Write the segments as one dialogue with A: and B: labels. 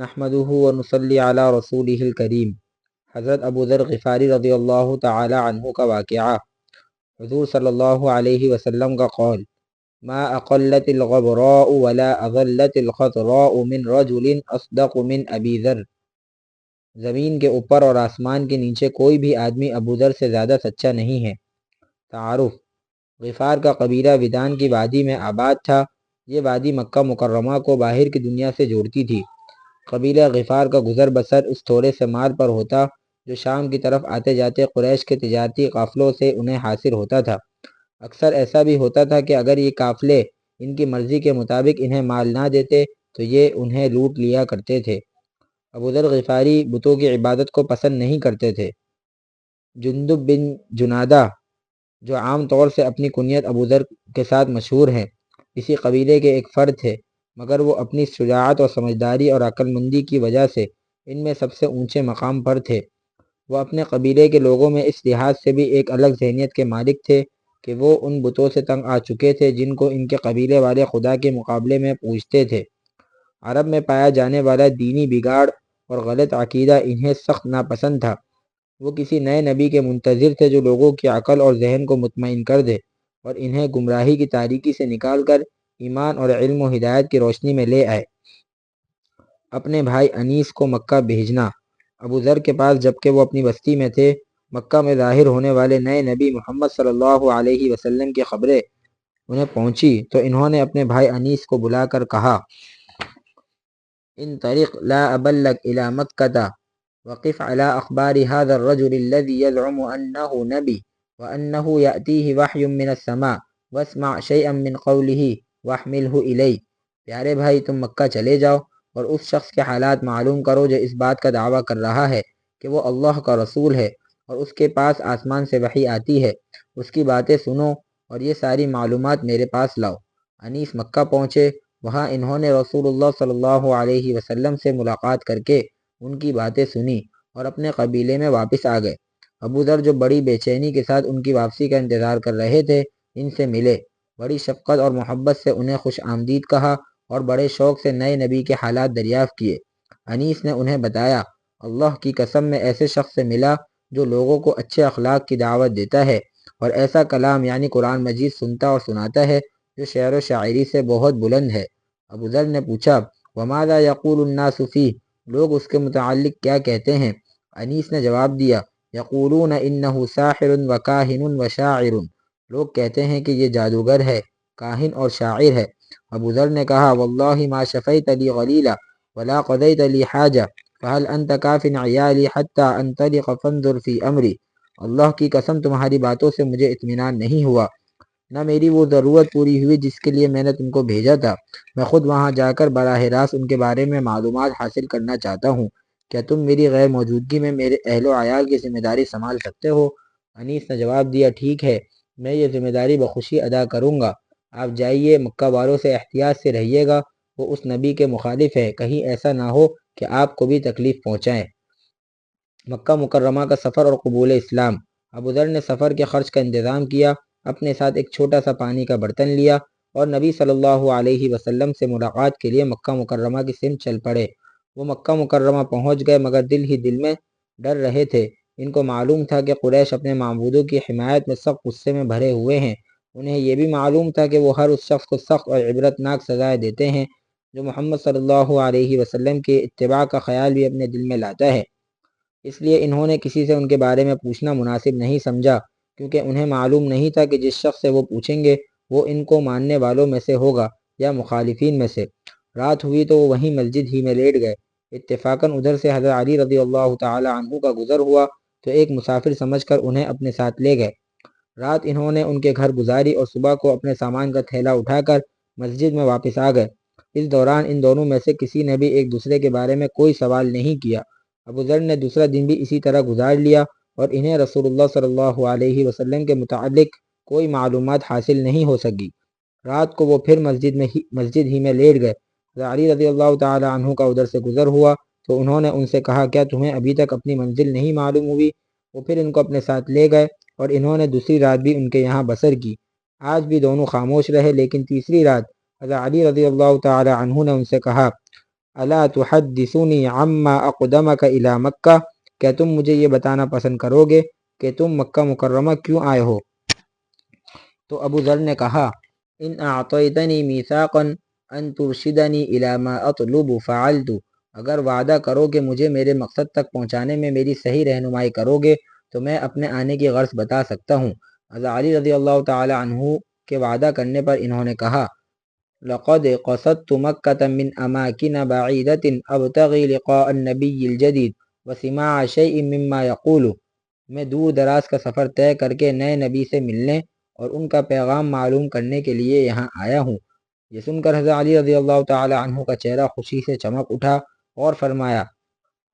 A: نحمده ونصلي على رسوله الكريم. حضرت ابو ذر غفاری رضی اللہ تعالی عنہ کا واقعہ. حضور صلی اللہ علیہ وسلم کا قول، ما اقلت الغبراء ولا اغلت الخطراء من رجل اصدق من ابی ذر. زمین کے اوپر اور آسمان کے نیچے کوئی بھی آدمی ابو ذر سے زیادہ سچا نہیں ہے۔ تعارف، غفار کا قبیلہ ودان کی وادی میں آباد تھا۔ یہ وادی مکہ مکرمہ کو باہر کی دنیا سے جوڑتی تھی۔ قبیلہ غفار کا گزر بسر اس تھوڑے سے مال پر ہوتا جو شام کی طرف آتے جاتے قریش کے تجارتی قافلوں سے انہیں حاصل ہوتا تھا۔ اکثر ایسا بھی ہوتا تھا کہ اگر یہ قافلے ان کی مرضی کے مطابق انہیں مال نہ دیتے تو یہ انہیں لوٹ لیا کرتے تھے۔ ابو ذر غفاری بتوں کی عبادت کو پسند نہیں کرتے تھے۔ جندب بن جنادہ، جو عام طور سے اپنی کنیت ابو ذر کے ساتھ مشہور ہیں، اسی قبیلے کے ایک فرد تھے۔ مگر وہ اپنی شجاعت اور سمجھداری اور عقل مندی کی وجہ سے ان میں سب سے اونچے مقام پر تھے۔ وہ اپنے قبیلے کے لوگوں میں اس لحاظ سے بھی ایک الگ ذہنیت کے مالک تھے کہ وہ ان بتوں سے تنگ آ چکے تھے جن کو ان کے قبیلے والے خدا کے مقابلے میں پوچھتے تھے۔ عرب میں پایا جانے والا دینی بگاڑ اور غلط عقیدہ انہیں سخت ناپسند تھا۔ وہ کسی نئے نبی کے منتظر تھے جو لوگوں کی عقل اور ذہن کو مطمئن کر دے اور انہیں گمراہی کی تاریکی سے نکال کر ایمان اور علم و ہدایت کی روشنی میں لے آئے۔ اپنے بھائی انیس کو مکہ بھیجنا۔ ابو ذر کے پاس جبکہ وہ اپنی بستی میں تھے، مکہ میں ظاہر ہونے والے نئے نبی محمد صلی اللہ علیہ وسلم کی خبریں انہیں پہنچی تو انہوں نے اپنے بھائی انیس کو بلا کر کہا، ان طریق لا ابلغ الى مکہ وقف على اخبار هذا الرجل الذي يزعم انه نبي وانه ياتيه وحي من السماء، واسمع شيئا من قوله واحمله الي پیارے بھائی، تم مکہ چلے جاؤ اور اس شخص کے حالات معلوم کرو جو اس بات کا دعویٰ کر رہا ہے کہ وہ اللہ کا رسول ہے اور اس کے پاس آسمان سے وحی آتی ہے۔ اس کی باتیں سنو اور یہ ساری معلومات میرے پاس لاؤ۔ انیس، مکہ پہنچے۔ وہاں انہوں نے رسول اللہ صلی اللہ علیہ وسلم سے ملاقات کر کے ان کی باتیں سنی اور اپنے قبیلے میں واپس آ گئے۔ ابو ذر جو بڑی بے چینی کے ساتھ ان کی واپسی کا انتظار کر رہے تھے، ان سے ملے۔ بڑی شفقت اور محبت سے انہیں خوش آمدید کہا اور بڑے شوق سے نئے نبی کے حالات دریافت کیے۔ انیس نے انہیں بتایا، اللہ کی قسم میں ایسے شخص سے ملا جو لوگوں کو اچھے اخلاق کی دعوت دیتا ہے اور ایسا کلام یعنی قرآن مجید سنتا اور سناتا ہے جو شعر و شاعری سے بہت بلند ہے۔ ابو ذر نے پوچھا، وماذا یقول الناس فی؟ لوگ اس کے متعلق کیا کہتے ہیں؟ انیس نے جواب دیا، یقولون انه ساحر و کاہن و شاعر۔ لوگ کہتے ہیں کہ یہ جادوگر ہے، کاہن اور شاعر ہے۔ ابو ذر نے کہا، واللہ ما شفیت لی غلیلا ولا قضیت لی حاجہ فهل انت کاف عیالی حتی انطلق فانظر فی امری۔ اللہ کی قسم تمہاری باتوں سے مجھے اطمینان نہیں ہوا۔ نہ میری وہ ضرورت پوری ہوئی جس کے لیے میں نے تم کو بھیجا تھا۔ میں خود وہاں جا کر براہ راست ان کے بارے میں معلومات حاصل کرنا چاہتا ہوں۔ کیا تم میری غیر موجودگی میں میرے اہل و عیال کی ذمہ داری سنبھال سکتے ہو؟ انیس نے جواب دیا، ٹھیک ہے۔ میں یہ ذمہ داری بخوشی ادا کروں گا۔ آپ جائیے، مکہ والوں سے احتیاط سے رہیے گا۔ وہ اس نبی کے مخالف ہے کہیں ایسا نہ ہو کہ آپ کو بھی تکلیف پہنچائیں۔ مکہ مکرمہ کا سفر اور قبول اسلام۔ ابو ذر نے سفر کے خرچ کا انتظام کیا، اپنے ساتھ ایک چھوٹا سا پانی کا برتن لیا اور نبی صلی اللہ علیہ وسلم سے ملاقات کے لیے مکہ مکرمہ کی سمت چل پڑے۔ وہ مکہ مکرمہ پہنچ گئے مگر دل ہی دل میں ڈر رہے تھے۔ ان کو معلوم تھا کہ قریش اپنے معبودوں کی حمایت میں سخت غصے میں بھرے ہوئے ہیں۔ انہیں یہ بھی معلوم تھا کہ وہ ہر اس شخص کو سخت اور عبرتناک سزائے دیتے ہیں جو محمد صلی اللہ علیہ وسلم کے اتباع کا خیال بھی اپنے دل میں لاتا ہے۔ اس لیے انہوں نے کسی سے ان کے بارے میں پوچھنا مناسب نہیں سمجھا، کیونکہ انہیں معلوم نہیں تھا کہ جس شخص سے وہ پوچھیں گے وہ ان کو ماننے والوں میں سے ہوگا یا مخالفین میں سے۔ رات ہوئی تو وہ وہیں مسجد ہی میں لیٹ گئے۔ اتفاقاً ادھر سے حضرت علی رضی اللہ تعالی عنہ کا گزر ہوا۔ تو ایک مسافر سمجھ کر انہیں اپنے ساتھ لے گئے۔ رات انہوں نے ان کے گھر گزاری اور صبح کو اپنے سامان کا تھیلا اٹھا کر مسجد میں واپس آ گئے۔ اس دوران ان دونوں میں سے کسی نے بھی ایک دوسرے کے بارے میں کوئی سوال نہیں کیا۔ ابو ذر نے دوسرا دن بھی اسی طرح گزار لیا اور انہیں رسول اللہ صلی اللہ علیہ وسلم کے متعلق کوئی معلومات حاصل نہیں ہو سکی۔ رات کو وہ پھر مسجد میں ہی مسجد ہی میں لیٹ گئے۔ علی رضی اللہ تعالی عنہ کا ادھر سے گزر ہوا۔ تو انہوں نے ان سے کہا، کیا تمہیں ابھی تک اپنی منزل نہیں معلوم ہوئی؟ وہ پھر ان کو اپنے ساتھ لے گئے اور انہوں نے دوسری رات بھی ان کے یہاں بسر کی۔ آج بھی دونوں خاموش رہے، لیکن تیسری رات حضرت علی رضی اللہ تعالی عنہ نے ان سے کہا اللہ تحدثونی عما اقدمک الى مکہ؟ کیا تم مجھے یہ بتانا پسند کرو گے کہ تم مکہ مکرمہ کیوں آئے ہو؟ تو ابو ذر نے کہا، ان اعطیتنی میثاقا ان ترشدنی الى ما اطلب فعلت اگر وعدہ کرو کہ مجھے میرے مقصد تک پہنچانے میں میری صحیح رہنمائی کرو گے تو میں اپنے آنے کی غرض بتا سکتا ہوں۔ علی رضی اللہ تعالی عنہ کے وعدہ کرنے پر انہوں نے کہا، لقد قصدت مکة من اماکن بعیدت ابتغی لقاء النبی الجدید وسماع شیء مما یقول۔ میں دور دراز کا سفر طے کر کے نئے نبی سے ملنے اور ان کا پیغام معلوم کرنے کے لیے یہاں آیا ہوں۔ یہ سن کر حضرت علی رضی اللہ تعالی عنہ کا چہرہ خوشی سے چمک اٹھا۔ اور فرمایا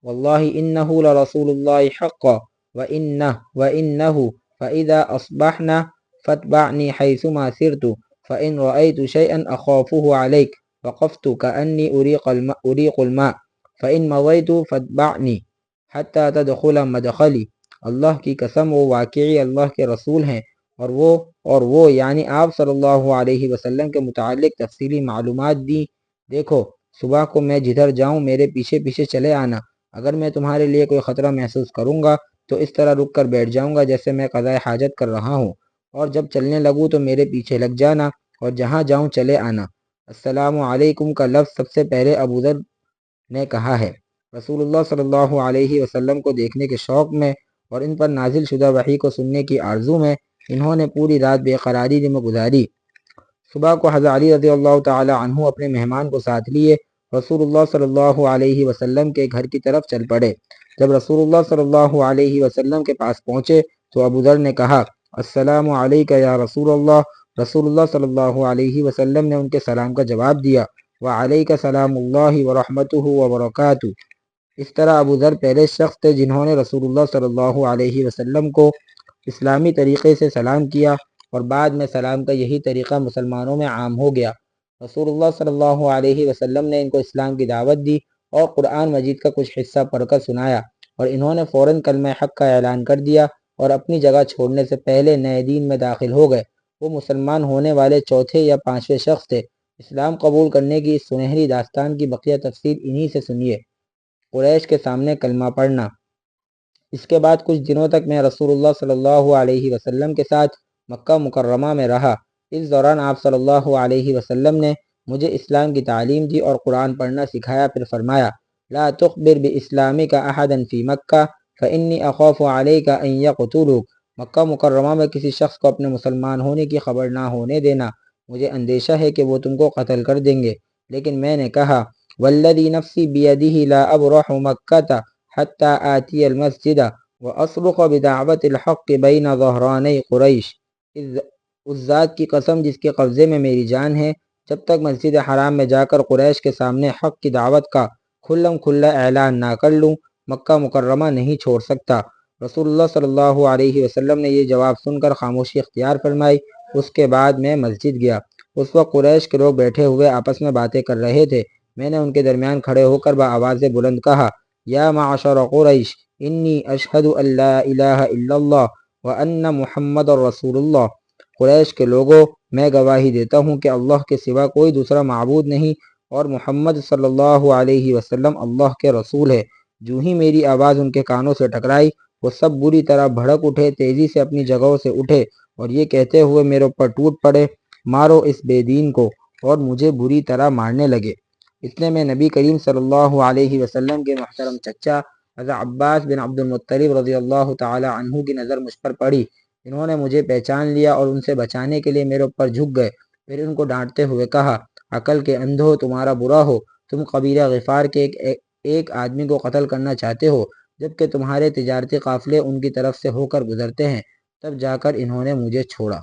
A: واللہ انہو لرسول اللہ حق وانہ وانہو فاذا اصبحنا فاتبعنی حیثما سرت فان رأیت شیئا اخافه علیک وقفت کأنی اریق الماء, اریق الماء فان مضیت فاتبعنی حتی تدخل مدخلی اللہ کی قسم وہ واقعی اللہ کے رسول ہیں اور وہ اور وہ یعنی آپ صلی اللہ علیہ وسلم کے متعلق تفصیلی معلومات دی دیکھو صبح کو میں جدھر جاؤں میرے پیچھے پیچھے چلے آنا۔ اگر میں تمہارے لیے کوئی خطرہ محسوس کروں گا تو اس طرح رک کر بیٹھ جاؤں گا جیسے میں قضاء حاجت کر رہا ہوں۔ اور جب چلنے لگوں تو میرے پیچھے لگ جانا اور جہاں جاؤں چلے آنا۔ السلام علیکم کا لفظ سب سے پہلے ابو ذر نے کہا ہے۔ رسول اللہ صلی اللہ علیہ وسلم کو دیکھنے کے شوق میں اور ان پر نازل شدہ وحی کو سننے کی آرزو میں انہوں نے پوری رات بے قراری میں گزاری۔ صبح کو حضرت علی رضی اللہ تعالی عنہ اپنے مہمان کو ساتھ لیے رسول اللہ صلی اللہ علیہ وسلم کے گھر کی طرف چل پڑے۔ جب رسول اللہ صلی اللہ علیہ وسلم کے پاس پہنچے تو ابو ذر نے کہا، السلام علیکہ یا رسول اللہ رسول اللہ صلی اللہ علیہ وسلم نے ان کے سلام کا جواب دیا وعلیکہ سلام اللہ ورحمتہ وبرکاتہ۔ اس طرح ابو ذر پہلے شخص تھے جنہوں نے رسول اللہ صلی اللہ علیہ وسلم کو اسلامی طریقے سے سلام کیا۔ اور بعد میں سلام کا یہی طریقہ مسلمانوں میں عام ہو گیا۔ رسول اللہ صلی اللہ علیہ وسلم نے ان کو اسلام کی دعوت دی اور قرآن مجید کا کچھ حصہ پڑھ کر سنایا اور انہوں نے فوراً کلمہ حق کا اعلان کر دیا اور اپنی جگہ چھوڑنے سے پہلے نئے دین میں داخل ہو گئے۔ وہ مسلمان ہونے والے چوتھے یا پانچویں شخص تھے۔ اسلام قبول کرنے کی اس سنہری داستان کی بقیہ تفصیل انہی سے سنیے۔ قریش کے سامنے کلمہ پڑھنا۔ اس کے بعد کچھ دنوں تک میں رسول اللہ صلی اللہ علیہ وسلم کے ساتھ مکہ مکرمہ میں رہا۔ اس دوران آپ صلی اللہ علیہ وسلم نے مجھے اسلام کی تعلیم دی اور قرآن پڑھنا سکھایا، پھر فرمایا، لا تخبر باسلامک احدا فی مکہ، فانی اخاف علیک ان یقتلوک۔ مکہ مکرمہ میں کسی شخص کو اپنے مسلمان ہونے کی خبر نہ ہونے دینا۔ مجھے اندیشہ ہے کہ وہ تم کو قتل کر دیں گے۔ لیکن میں نے کہا، والذی نفسی بیدہ لا ابرح مکہ حتی آتی المسجد واصرخ بدعوت الحق بین ظہرانی قریش۔ اس ذات کی قسم جس کے قبضے میں میری جان ہے، جب تک مسجد حرام میں جا کر قریش کے سامنے حق کی دعوت کا کھلم کھلا اعلان نہ کر لوں، مکہ مکرمہ نہیں چھوڑ سکتا۔ رسول اللہ صلی اللہ علیہ وسلم نے یہ جواب سن کر خاموشی اختیار فرمائی۔ اس کے بعد میں مسجد گیا۔ اس وقت قریش کے لوگ بیٹھے ہوئے آپس میں باتیں کر رہے تھے۔ میں نے ان کے درمیان کھڑے ہو کر بآواز بلند کہا، یا معاشر قریش، انی اشہد اللہ الہ الا اللہ وان محمد اور رسول اللہ قریش کے لوگوں، میں گواہی دیتا ہوں کہ اللہ کے سوا کوئی دوسرا معبود نہیں اور محمد صلی اللہ علیہ وسلم اللہ کے رسول ہے۔ جو ہی میری آواز ان کے کانوں سے ٹکرائی، وہ سب بری طرح بھڑک اٹھے، تیزی سے اپنی جگہوں سے اٹھے اور یہ کہتے ہوئے میرے اوپر ٹوٹ پڑے، مارو اس بے دین کو اور مجھے بری طرح مارنے لگے۔ اتنے میں نبی کریم صلی اللہ علیہ وسلم کے محترم چچا حضرت عباس بن عبد المطلب رضی اللہ تعالی عنہ کی نظر مجھ پر پڑی۔ انہوں نے مجھے پہچان لیا اور ان سے بچانے کے لیے میرے اوپر جھک گئے۔ پھر ان کو ڈانٹتے ہوئے کہا عقل کے اندھو تمہارا برا ہو تم قبیلہ غفار کے ایک, ایک آدمی کو قتل کرنا چاہتے ہو جبکہ تمہارے تجارتی قافلے ان کی طرف سے ہو کر گزرتے ہیں۔ تب جا کر انہوں نے مجھے چھوڑا۔